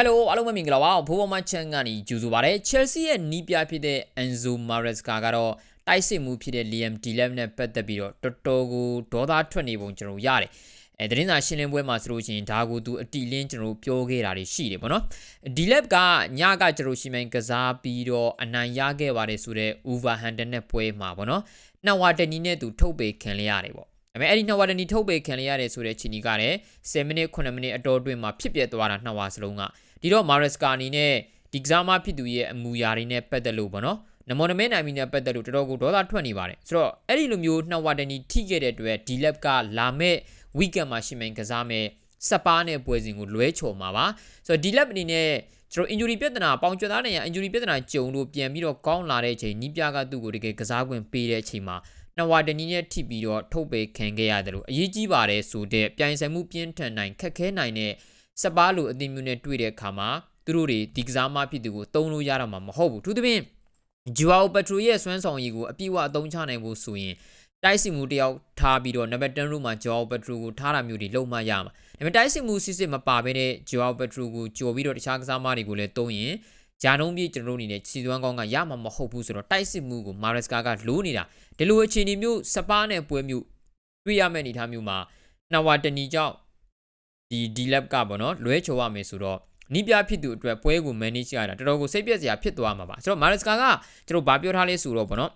Hello အားလုံးပဲမင်္ဂလာပါဘိုးဘမချန်ကနေကြိုဆိုပါရစေ Chelsea ရဲ့နီးပြဖြစ်တဲ့ Enzo Maresca ကတော့တိုက်စစ်မှုဖြစ်တဲ့ Liam Delap နဲ့ပတ်သက်ပြီးတော့တော်တော်ကိုဒေါသထွက်နေပုံကျွန်တော်ရတယ်အဲသတင်းစာရှင်းလင်းပွဲမှာဆိုလို့ရှိရင်ဒါကိုသူအတီလင်းကျွန်တော်ပြောခဲ့တာတွေရှိတယ်ပေါ့နော် Delap ကညကကျွန်တော်ရှင်းမိုင်းကစားပြီးတော့အနိုင်ရခဲ့ပါတယ်ဆိုတော့ Wolverhampton နဲ့ပွဲမှာပေါ့နော်နှစ်ဝါတနီနဲ့သူထုတ်ပေခံရရတယ်ပေါ့ဒါပေမဲ့အဲ့ဒီနှစ်ဝါတနီထုတ်ပေခံရရတယ်ဆိုတဲ့ချီနီကလည်း10မိနစ်9မိနစ်အတော်အတွင်းမှာဖြစ်ပျက်သွားတာနှစ်ဝါစလုံးက ဒီတော့မာရက်စကာအနေနဲ့ဒီကစားမဖြစ်သူရဲ့အမူအရာတွေနဲ့ပတ်သက်လို့ပေါ့နော်နမောနမဲနိုင်မီနဲ့ပတ်သက်လို့တော်တော်ကိုဒေါသထွက်နေပါတယ်ဆိုတော့အဲ့ဒီလိုမျိုးနှစ်ဝါတနီထိခဲ့တဲ့အတွက်ဒီလက်ကလာမဲ့ weekend မှာရှင်းမင်းကစားမဲ့စပါးနဲ့ပွဲစဉ်ကိုလွဲချော်မှာပါဆိုတော့ဒီလက်အနေနဲ့ကျွန်တော် injury ပြဿနာပေါင်ကျွတ်သားနေရ injury ပြဿနာကြုံလို့ပြန်ပြီးတော့ကောင်းလာတဲ့အချိန်နီးပြကသူ့ကိုတကယ်ကစားခွင့်ပေးတဲ့အချိန်မှာနှစ်ဝါတနီနဲ့ထိပြီးတော့ထုတ်ပေခံခဲ့ရတယ်လို့အရေးကြီးပါတယ်ဆိုတဲ့ပြိုင်ဆိုင်မှုပြင်းထန်နိုင်ခက်ခဲနိုင်တဲ့ စပါးလိုအသင်းမျိုးနဲ့တွေ့တဲ့အခါမှာသူတို့တွေဒီကစားမဖြစ်သူကိုတုံးလို့ရတော့မှာမဟုတ်ဘူးသူသဖြင့်ဂျူအာပထရိုရဲ့စွမ်းဆောင်ရည်ကိုအပြည့်အဝအသုံးချနိုင်ဖို့ဆိုရင်တိုက်စီမှုတယောက်ထားပြီးတော့နံပါတ်10ရူမှာဂျိုအာပထရိုကိုထားတာမျိုးတွေလုံးမရမှာဒါပေမဲ့တိုက်စီမှုစစ်စစ်မပါဘဲနဲ့ဂျိုအာပထရိုကိုကြော်ပြီးတော့တခြားကစားမတွေကိုလည်းတုံးရင်ဂျာနုံးပြေကျွန်တော်တို့အနေနဲ့စီသွမ်းကောင်းကရမှာမဟုတ်ဘူးဆိုတော့တိုက်စစ်မှုကိုမာရက်စကာကလိုးနေတာဒီလိုအခြေအနေမျိုးစပါးနဲ့ပွဲမျိုးတွေ့ရမယ့်အနေအထားမျိုးမှာနှစ်ဝါတနီကြောင့် ဒီဒီလက်ကပေါ့နော်လွဲချော်ရမယ်ဆိုတော့နီးပြဖြစ်သူအတွက်ပွဲကို manage ရတာတော်တော်ကိုစိတ်ပြက်စရာဖြစ်သွားမှာပါဆိုတော့မာရက်စကာကကျွန်တော်ဗာပြောထားလဲဆိုတော့ပေါ့နော်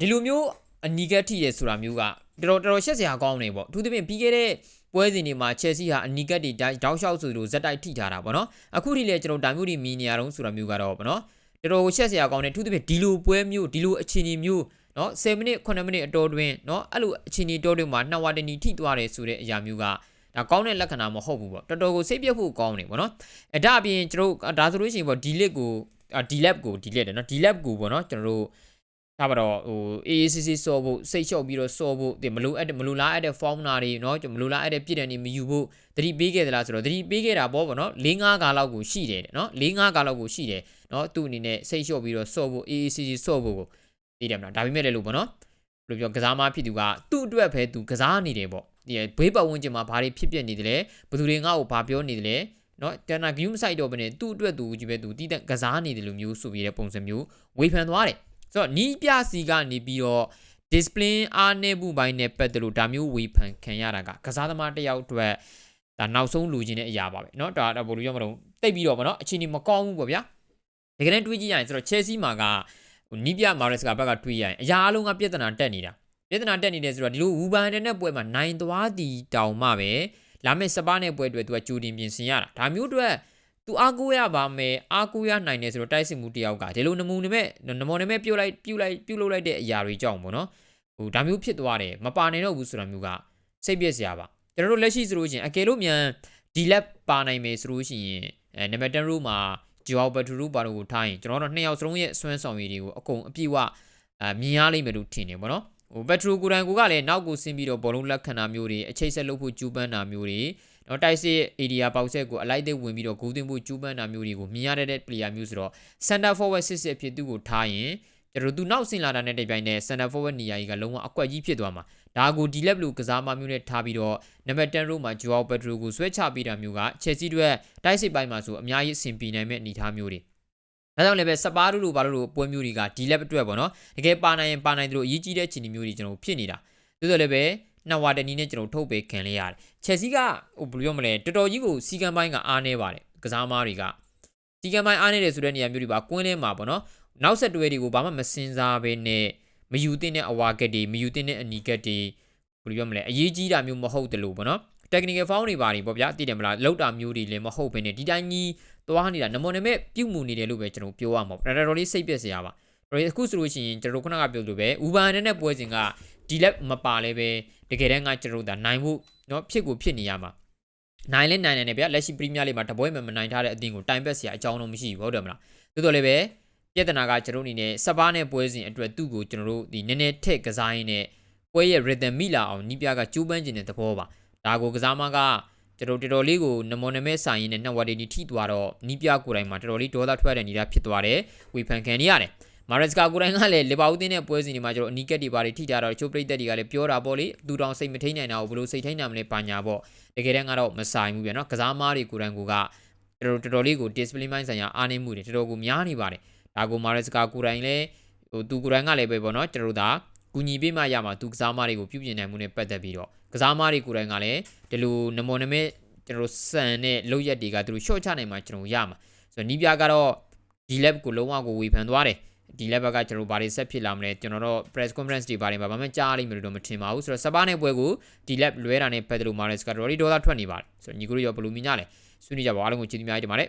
ဒီလိုမျိုးအနီကက်ထိရဲဆိုတာမျိုးကတော်တော်တော်ရှက်စရာကောင်းနေပေါ့အထူးသဖြင့်ပြီးခဲ့တဲ့ပွဲစဉ်တွေမှာ Chelsea ဟာအနီကက်တွေတောက်လျှောက်ဆိုလို့ဇက်တိုက်ထိထားတာပေါ့နော်အခုထိလည်းကျွန်တော်ဒါမျိုးတွေမြင်နေရတော့ဆိုတာမျိုးကတော့ပေါ့နော်တော်တော်ရှက်စရာကောင်းတယ်အထူးသဖြင့်ဒီလိုပွဲမျိုးဒီလိုအခြေအနေမျိုး နော်10မိနစ်9မိနစ်အတော်တွင်နော်အဲ့လိုအခြေအနေတော်တွင်မှာနှစ်ဝါတနီထိသွားတယ်ဆိုတဲ့အရာမျိုးကဒါကောင်းတဲ့လက္ခဏာမဟုတ်ဘူးပေါ့တော်တော်ကိုစိတ်ပြတ်ဖို့ကောင်းတယ်ပေါ့နော်အဲဒါအပြင်ကျွန်တော်ဒါဆိုလို့ရှိရင်ပေါ့ဒီလစ်ကိုဒီလက်ကိုဒီလက်တယ်နော်ဒီလက်ကိုပေါ့နော်ကျွန်တော်တို့ဒါပါတော့ဟို AACC စော့ဖို့စိတ်လျှော့ပြီးတော့စော့ဖို့ဒီမလိုအပ်မလိုလားအပ်တဲ့ formula တွေเนาะမလိုလားအပ်တဲ့ပြည့်တယ်နေမယူဖို့သတိပေးခဲ့သလားဆိုတော့သတိပေးခဲ့တာပေါ့ဗောနော်၄၅ကာလောက်ကိုရှိတယ်เนาะ၄၅ကာလောက်ကိုရှိတယ်เนาะသူ့အနေနဲ့စိတ်လျှော့ပြီးတော့စော့ဖို့ AACC စော့ဖို့ကို သိတယ်မလားဒါပေမဲ့လည်းလို့ဗောနော်ဘယ်လိုပြောကစားမဖြစ်သူကသူ့အတွက်ပဲသူကစားနေတယ်ဗောဒီဘေးပတ်ဝန်းကျင်မှာဘာတွေဖြစ်ပျက်နေတယ်လဲဘယ်သူတွေငါ့ကိုဘာပြောနေတယ်လဲနော်တန်နာဂယူးမဆိုင်တော့ဘဲနဲ့သူ့အတွက်သူကြီးပဲသူတည်တဲ့ကစားနေတယ်လို့မျိုးဆိုပြီးတဲ့ပုံစံမျိုးဝေဖန်သွားတယ်ဆိုတော့နီးပြစီကနေပြီးတော့ discipline အားနည်းမှုပိုင်းနဲ့ပတ်သက်လို့ဒါမျိုးဝေဖန်ခံရတာကကစားသမားတစ်ယောက်အတွက်ဒါနောက်ဆုံးလူချင်းတဲ့အရာပါပဲเนาะဒါတော့ဘယ်လိုပြောမလို့တိတ်ပြီးတော့ဗောနော်အခြေအနေမကောင်းဘူးပေါ့ဗျာတကယ်တမ်းတွေးကြည့်ရရင်ဆိုတော့ Chelsea မှာက နီးပြမာရက်စ်ကဘက်ကတွေးရရင်အရာအလုံးကပြဿနာတက်နေတာပြဿနာတက်နေတယ်ဆိုတော့ဒီလိုဝူဘန်တဲ့နဲ့ပွဲမှာနိုင်သွားတီတောင်မှပဲလာမယ့်စပါးနဲ့ပွဲတွေသူကကြိုတင်ပြင်ဆင်ရတာဒါမျိုးတွေသူအားကိုးရပါမယ်အားကိုးရနိုင်တယ်ဆိုတော့တိုက်စစ်မှုတယောက်ကဒီလိုနမူနမဲ့နမောနမဲ့ပြုတ်လိုက်ပြုတ်လိုက်ပြုတ်လုပ်လိုက်တဲ့အရာတွေကြောင့်ပေါ့နော်ဟိုဒါမျိုးဖြစ်သွားတယ်မပါနိုင်တော့ဘူးဆိုတာမျိုးကစိတ်ပြည့်စရာပါကျွန်တော်တို့လက်ရှိဆိုလို့ရှိရင်အကယ်လို့မြန်ဒီလက်ပါနိုင်မယ်ဆိုလို့ရှိရင်အဲနံပါတ်10 row မှာ ဂျိုအောဘတ်ထရူပါလို့ကိုထားရင်ကျွန်တော်တို့နှစ်ယောက်စလုံးရဲ့ဆွမ်းဆောင်ရည်တွေကိုအကုန်အပြည့်ဝအမြင်ရလိမ့်မယ်လို့ထင်တယ်ပေါ့နော်ဟိုဘတ်ထရူကိုတိုင်ကိုကလည်းနောက်ကိုဆင်းပြီးတော့ဘောလုံးလက်ခံတာမျိုးတွေအခြေဆက်လုပ်ဖို့ကြိုးပမ်းတာမျိုးတွေနော်တိုက်စစ် area ပေါက်ဆက်ကိုအလိုက်သေးဝင်ပြီးတော့ဂိုးသွင်းဖို့ကြိုးပမ်းတာမျိုးတွေကိုမြင်ရတဲ့ player မျိုးဆိုတော့ center forward စစ်စစ်ဖြစ်သူ့ကိုထားရင်ကျွန်တော်သူနောက်ဆင်လာတာနဲ့တပြိုင်နက် center forward နေရာကြီးကလုံးဝအကွက်ကြီးဖြစ်သွားမှာ ဒါကိုဒီလက်ဘလူကစားမမျိုးနဲ့ထားပြီးတော့နံပါတ်10 row မှာ Joao Pedro ကိုဆွဲချပေးတာမျိုးက Chelsea တို့တိုက်စစ်ပိုင်းမှာဆိုအများကြီးအဆင်ပြေနိုင်မဲ့အနေအထားမျိုးတွေဒါကြောင့်လည်းပဲစပါးတို့လိုဘာလို့လို့ပွဲမျိုးတွေကဒီလက်အတွက်ပေါ့နော်တကယ်ပါနိုင်ရင်ပါနိုင်တယ်လို့အရေးကြီးတဲ့ခြေနေမျိုးတွေကျွန်တော်ဖြစ်နေတာသို့တော်လည်းပဲနှစ်ဝါတနီနဲ့ကျွန်တော်ထုတ်ပေးခံလေးရတယ်ချက်စီကဟိုဘယ်လိုပြောမလဲတော်တော်ကြီးကိုစီကံပိုင်းကအားနေပါတယ်ကစားမားတွေကစီကံပိုင်းအားနေတယ်ဆိုတဲ့နေရာမျိုးတွေပါကွင်းထဲမှာပေါ့နော်နောက်ဆက်တွဲတွေကိုဘာမှမစင်စားဘဲနဲ့ မယူသင့်တဲ့အဝါကက်တွေမယူသင့်တဲ့အနီကက်တွေဘယ်လိုပြောမလဲအရေးကြီးတာမျိုးမဟုတ်တယ်လို့ပေါ့နော် technical foul တွေပါနေပေါ့ဗျာသိတယ်မလားလောက်တာမျိုးတွေလည်းမဟုတ်ဘဲနဲ့ဒီတိုင်းကြီးသွားနေတာနမောနမဲ့ပြုတ်မှုနေတယ်လို့ပဲကျွန်တော်ပြောရမှာပေါ့တော်တော်လေးစိတ်ပျက်စရာပါတော်အခုဆိုလို့ရှိရင်ကျွန်တော်ခုနကပြောလို့ပဲဥပန်နဲ့ပွဲစဉ်ကဒီလက်မပါလဲပဲတကယ်တမ်းကကျွန်တော်တို့ဒါနိုင်ဖို့เนาะဖြစ်ကိုဖြစ်နေရမှာနိုင်လဲနိုင်နေတယ်ဗျလက်ရှိပရီးမီးယားလိမှာတပွဲမှမနိုင်ထားတဲ့အသင်းကိုတိုင်ပတ်စရာအကြောင်းတော့မရှိဘူးဟုတ်တယ်မလားသို့တော်လည်းပဲ ပြဿနာကကျွန်တော်အနေနဲ့စပါးနဲ့ပွဲစဉ်အတွက်သူ့ကိုကျွန်တော်တို့ဒီနည်းနည်းထက်ကစားရင်းနဲ့ပွဲရဲ့ rhythm မိလာအောင်နီးပြကကျိုးပန်းခြင်းတဲ့သဘောပါဒါကိုကစားမကကျွန်တော်တော်တော်လေးကိုနမောနမဲဆိုင်ရင်းနဲ့နှစ်ဝါဒီနီထိသွားတော့နီးပြကိုယ်တိုင်မှာတော်တော်လေးဒေါသထွက်တဲ့နေရာဖြစ်သွားတယ်ဝေဖန်ခံနေရတယ်မာရက်စကာကိုယ်တိုင်ကလည်းလီဗာပူးတင်းတဲ့ပွဲစဉ်တွေမှာကျွန်တော်အနီးကက်တွေပါတွေထိတာတော့ချိုးပရိသတ်တွေကလည်းပြောတာပေါ့လေသူတောင်စိတ်မထိန်နိုင်တာကိုဘယ်လိုစိတ်ထိန်နိုင်မလဲပါညာပေါ့တကယ်တမ်းကတော့မဆိုင်ဘူးဗျာနော်ကစားမားတွေကိုယ်တိုင်ကတော်တော်တော်တော်လေးကို discipline ပိုင်းဆိုင်ရာအားနည်းမှုတွေတော်တော်ကိုများနေပါတယ် ဒါကိုမာရက်စကာကိုယ်တိုင်လည်းဟိုသူကိုယ်တိုင်ကလည်းပဲပေါ့နော်ကျွန်တော်တို့ဒါကူညီပေးမှရမှာသူကစားမားတွေကိုပြုပြင်နိုင်မှုနဲ့ပတ်သက်ပြီးတော့ကစားမားတွေကိုယ်တိုင်ကလည်းဒီလိုနမောနမဲကျွန်တော်တို့စံတဲ့လောက်ရက်တွေကသူတို့ short ချနိုင်မှာကျွန်တော်ရမှာဆိုတော့နီးပြကတော့ဒီ lab ကိုလုံးဝကိုဝေဖန်သွားတယ်ဒီ level ကကျွန်တော်ဘာတွေဆက်ဖြစ်လာမလဲကျွန်တော်တို့ press conference တွေဘာတွေမှာဘာမှကြားလိမ့်မယ်လို့တော့မထင်ပါဘူးဆိုတော့စပါးနဲ့ပွဲကိုဒီ lab လွဲတာနဲ့ပတ်သက်လို့ Mares ကတော်တော်လေးဒေါသထွက်နေပါတယ်ဆိုတော့ညီကိုတို့ရောဘယ်လိုမြင်ကြလဲဆွေးနွေးကြပါအားလုံးကိုကျေးဇူးများတင်ပါတယ်